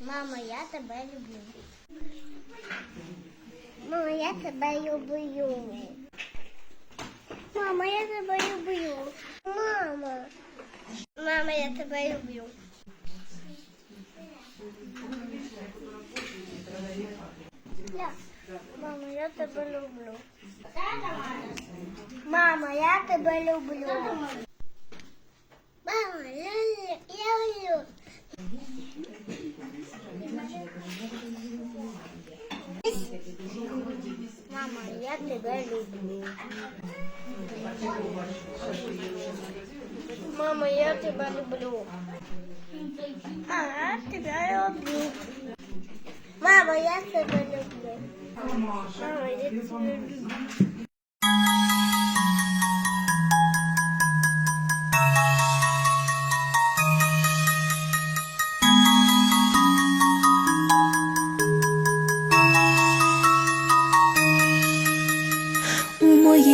Мама, я тебе люблю. Мама, я тебе люблю. Мама, я тебе люблю. Мама. Мама, я тебе люблю. Ля, Мама, я тебе люблю. Мама, я тебе люблю. Мама, я тебе люблю. Мама, я тебя люблю. Я тебя люблю. Мама, я тебя люблю. Мама, я тебя люблю.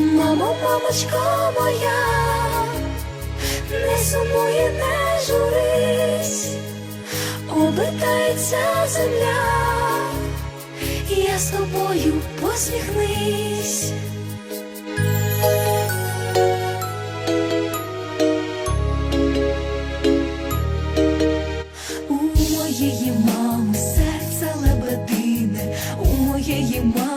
Мамо, мамочко моя, не сумує, не журись, обертається земля, я з тобою посміхнись. У моєї мами серце лебедине, у моєї мами.